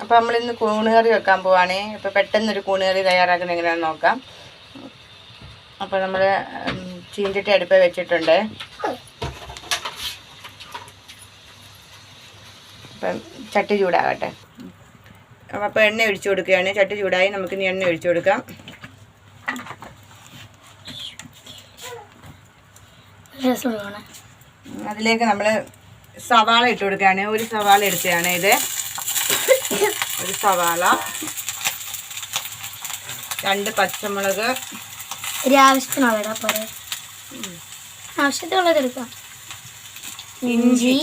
അപ്പോൾ നമ്മളിന്ന് കൂണുകറി വെക്കാൻ പോവാണേ. അപ്പോൾ പെട്ടെന്നൊരു കൂണുകറി തയ്യാറാക്കുന്നത് എങ്ങനെയാണെന്ന് നോക്കാം. അപ്പോൾ നമ്മൾ ചീഞ്ചട്ടി അടുപ്പ് വെച്ചിട്ടുണ്ട്. അപ്പം ചട്ടി ചൂടാകട്ടെ. അപ്പോൾ എണ്ണ ഒഴിച്ചു കൊടുക്കുകയാണ്. ചട്ടി ചൂടായി നമുക്ക് ഇനി എണ്ണ ഒഴിച്ചു കൊടുക്കാം. അതിലേക്ക് നമ്മൾ സവാള ഇട്ട് കൊടുക്കുകയാണ്. ഒരു സവാള എടുത്തതാണ് ഇത്. ഒരു സവാള. രണ്ട് പച്ചമുളക്. ആവശ്യത്തിനുള്ള പോരെ. ആവശ്യത്തിനുള്ളത് എടുക്കാം. ഇഞ്ചി.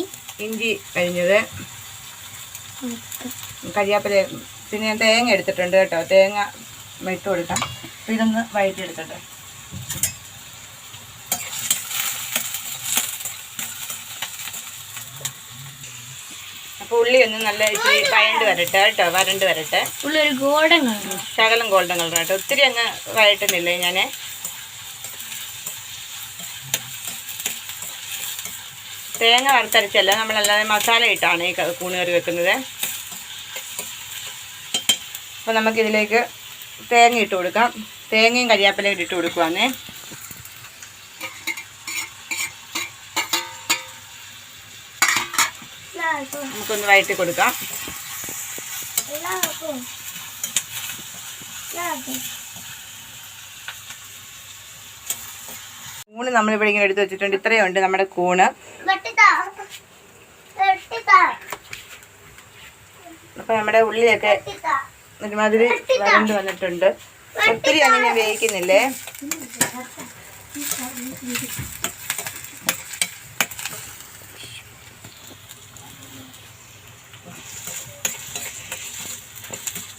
ഇഞ്ചി. കഴിഞ്ഞത്. കരിയാപ്പില പിന്നെ ഞാൻ തേങ്ങ എടുത്തിട്ടുണ്ട് കേട്ടോ. തേങ്ങ ഇട്ട് കൊടുക്കാം. ഇതൊന്ന് വഴറ്റി വഴറ്റിയെടുക്കട്ടെ. അപ്പോൾ ഉള്ളി ഒന്ന് നല്ല ഇച്ചിരി വഴണ്ട് വരട്ടെ കേട്ടോ വരണ്ട് വരട്ടെ. ഉള്ളി ഒരു ഗോൾഡൻ കളർ. ശകലം ഗോൾഡൻ കളർ കേട്ടോ. ഒത്തിരി അങ്ങ് വഴറ്റുന്നില്ലേ ഞാൻ തേങ്ങ വറുത്തരച്ചല്ല നമ്മളല്ലാതെ മസാല ഇട്ടാണ് ഈ കൂണുകറി കറി വെക്കുന്നത്. അപ്പോൾ നമുക്കിതിലേക്ക് തേങ്ങ ഇട്ട് കൊടുക്കാം. തേങ്ങയും കരിയാപ്പിലയും ഇട്ട് കൊടുക്കുവാന്നേ. നമുക്കൊന്ന് വഴറ്റി കൊടുക്കാം കൂണ് നമ്മളിവിടെ ഇങ്ങനെ എടുത്ത് വെച്ചിട്ടുണ്ട്. ഇത്രയും ഉണ്ട് നമ്മുടെ കൂണ്. അപ്പൊ നമ്മുടെ ഉള്ളിലൊക്കെ ഒരുമാതിരി വരണ്ട് വന്നിട്ടുണ്ട്. ഒത്തിരി അങ്ങനെ വേവിക്കുന്നില്ലേ?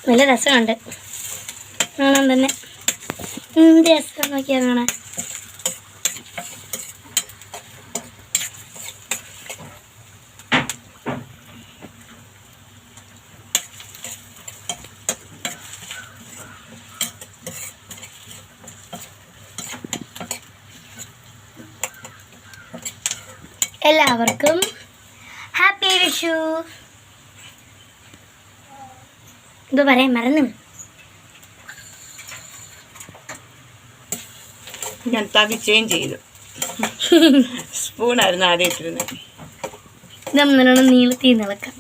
നല്ല രസമുണ്ട്. കാണാൻ തന്നെ. എന്ത് രസം നോക്കിയാൽ കാണാൻ. എല്ലാവർക്കും ഹാപ്പി വിഷു. എന്തോ പറയാൻ മറന്നു. ഞാൻ തവിച്ചേം ചെയ്തു. സ്പൂണായിരുന്നു ആദ്യം ഇട്ടിരുന്നത് ഇത് നല്ലോണം നീളത്തി നിളക്കാം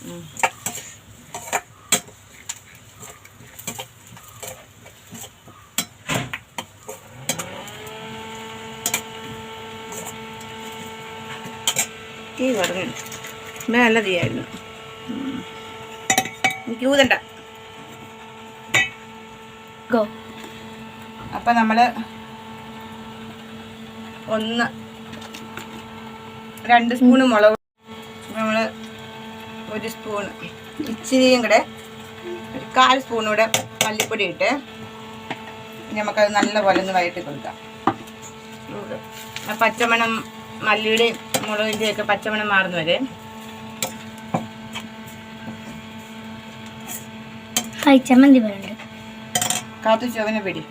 തീ പറഞ്ഞു നല്ല തീയായിരുന്നു. എനിക്ക് ഊതണ്ട. ഗോ അപ്പം നമ്മൾ ഒന്ന് രണ്ട് സ്പൂണ് മുളക് നമ്മൾ ഒരു സ്പൂൺ ഇച്ചിരിയും കൂടെ ഒരു കാൽ സ്പൂൺ കൂടെ മല്ലിപ്പൊടി ഇട്ട് നമുക്കത് നല്ലപോലെ ഒന്ന് വഴറ്റി കൊടുക്കാം. പച്ചമണം മല്ലിയുടെയും മുളകിന്റെയും ഒക്കെ പച്ചമണം മാറുന്ന വരെ. ചമ്മന്തി പറയുന്നുണ്ട് കാത്തു ചോവനെ പിടി.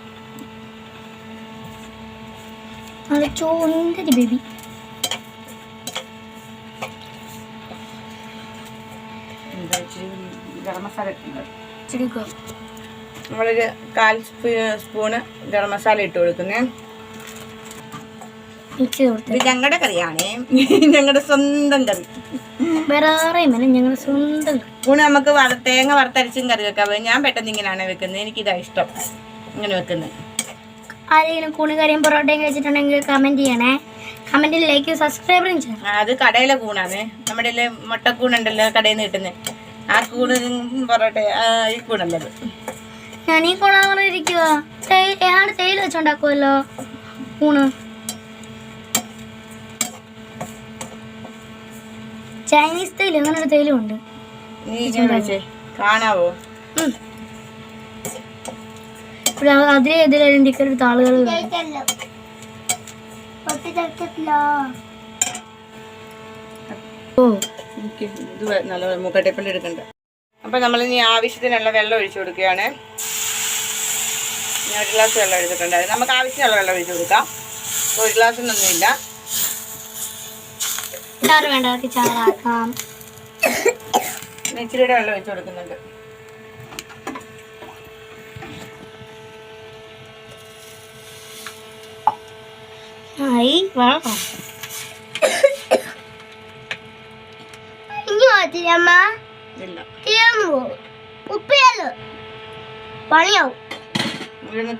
ചോന്തരി ബേബി. ഗരം മസാല നമ്മളൊരു കാൽ സ്പൂണ് ഗരം മസാല ഇട്ട് കൊടുക്കുന്നേ ഇത് ഞങ്ങളുടെ കറിയാണേ. ഞങ്ങളുടെ സ്വന്തം കറി. വേറെ ആരെയും വേണം ഞങ്ങളുടെ സ്വന്തം. ഊണ് നമുക്ക് വറ- തേങ്ങ വറുത്തരച്ചും കറി വെക്കാം ഞാൻ പെട്ടെന്ന് ഇങ്ങനെയാണ് വെക്കുന്നത്. എനിക്കിതാ ഇഷ്ടം. ഇങ്ങനെ വെക്കുന്നത്. ആരെങ്കിലും കൂണുകാരെയും പൊറോട്ടയും കഴിച്ചിട്ടുണ്ടെങ്കിൽ കമന്റ് ചെയ്യണേ. കമന്റിൽ ലൈക്ക് സബ്സ്ക്രൈബറും ചെയ്യണം. അത് കടയിലെ കൂണാണ്. നമ്മുടെ മുട്ടക്കൂണുണ്ടല്ലോ കടയിൽ നിന്ന് കിട്ടുന്നത് ആ കൂണ് പൊറോട്ട ആ, ഈ കൂണല്ലത് ഞാൻ ഈ കൂണാ ഇരിക്കുക തേയിൽ തേയില വെച്ചുണ്ടാക്കുമല്ലോ കൂണ്. ചൈനീസ് തൈൽ അങ്ങനെ ഒരു തൈലും ഉണ്ട് കാണാവോ? അതിലെ ഇതിലും ടിക്കറ്റ് താളുകൾ ഓ. എനിക്ക് ഇത് നല്ല എടുക്കണ്ട. അപ്പം ആവശ്യത്തിനുള്ള വെള്ളം ഒഴിച്ചു കൊടുക്കുകയാണ്. ഞാൻ ഒരു ഗ്ലാസ് വെള്ളം എടുത്തിട്ടുണ്ടായിരുന്നു. നമുക്ക് ആവശ്യമുള്ള വെള്ളം ഒഴിച്ചു കൊടുക്കാം. ഒരു ഗ്ലാസ്സിനൊന്നുമില്ല. ചാറ് വേണ്ടവർക്ക് ചാറാക്കാം ഇച്ചിരിയുടെ വെള്ളം ഒഴിച്ചു കൊടുക്കുന്നുണ്ട്. ആയി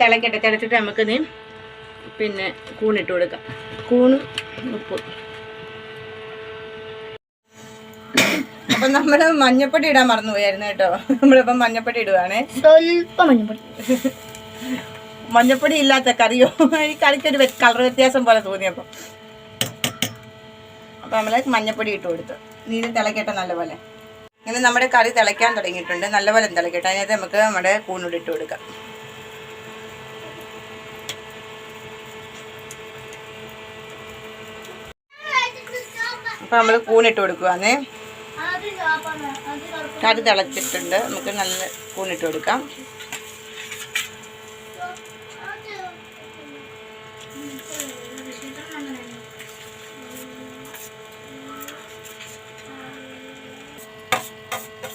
തിളക്കട്ടെ തിളച്ചിട്ട് നമുക്കിത് പിന്നെ കൂണിട്ട് കൊടുക്കാം. കൂണ് ഉപ്പ്. അപ്പം നമ്മൾ മഞ്ഞപ്പൊടി ഇടാൻ മറന്നു പോയായിരുന്നു കേട്ടോ. നമ്മളിപ്പം മഞ്ഞപ്പൊടി ഇടുവാണേ. സ്വല്പം മഞ്ഞപ്പൊടി. മഞ്ഞപ്പൊടി ഇല്ലാത്ത കറിയോ? ഈ കറിക്കൊരു കളർ വ്യത്യാസം പോലെ തോന്നിയപ്പോൾ അപ്പോൾ നമ്മൾ മഞ്ഞപ്പൊടി ഇട്ട് കൊടുത്തു. നീര് തിളക്കട്ടെ നല്ലപോലെ. ഇങ്ങനെ നമ്മുടെ കറി തിളയ്ക്കാൻ തുടങ്ങിയിട്ടുണ്ട്. നല്ലപോലെ തിളക്കട്ടെ. അതിനകത്ത് നമുക്ക് നമ്മുടെ കൂണൂടി ഇട്ട് കൊടുക്കാം. അപ്പോൾ നമ്മൾ കൂണിട്ട് കൊടുക്കുവാന്നേ കറി തിളച്ചിട്ടുണ്ട്. നമുക്ക് നല്ല കൂണിട്ട് കൊടുക്കാം.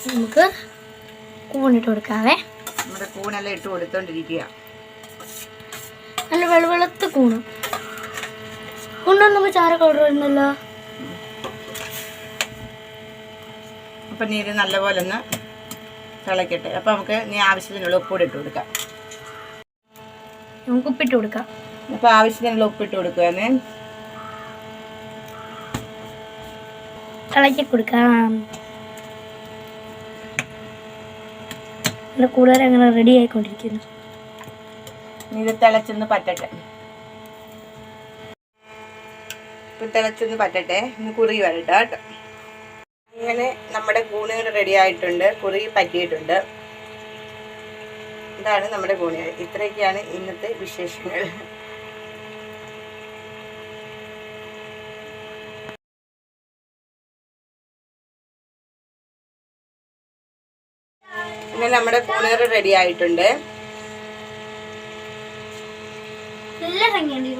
നമുക്ക് കൂണിട്ട് കൊടുക്കാവേ. നമ്മുടെ കൂണെല്ലാം ഇട്ട് കൊടുത്തോണ്ടിരിക്കുക നല്ല വെളുവെളുത്ത് കൂണ്. കൂണ്ടൊന്നും ചാര കളർ വരുന്നല്ലോ. അപ്പം നീ ഇത് നല്ലപോലെ ഒന്ന് തിളക്കട്ടെ. അപ്പം നമുക്ക് നീ ആവശ്യത്തിനുള്ള ഉപ്പൂടെ ഇട്ട് കൊടുക്കാം. നമുക്ക് ഉപ്പിട്ട് കൊടുക്കാം. അപ്പോൾ ആവശ്യത്തിനുള്ള ഉപ്പിട്ട് കൊടുക്കുകയാണ് തിളക്കി കൊടുക്കാം. എന്റെ കൂടുതൽ അങ്ങനെ റെഡി ആയിക്കൊണ്ടിരിക്കുന്നു. ഇത് തിളച്ചൊന്ന് പറ്റട്ടെ. ഇപ്പം തിളച്ചൊന്ന് പറ്റട്ടെ. ഇന്ന് കുറുകി വരട്ടെ കേട്ടോ. ഇങ്ങനെ നമ്മുടെ കൂണുകൾ റെഡി ആയിട്ടുണ്ട് കുറുകി പറ്റിയിട്ടുണ്ട്. ഇതാണ് നമ്മുടെ കൂണുകൾ ഇത്രയൊക്കെയാണ് ഇന്നത്തെ വിശേഷങ്ങൾ. ഇങ്ങനെ നമ്മുടെ കൂണുകൾ റെഡി ആയിട്ടുണ്ട്. നല്ല ഭംഗിയുണ്ട്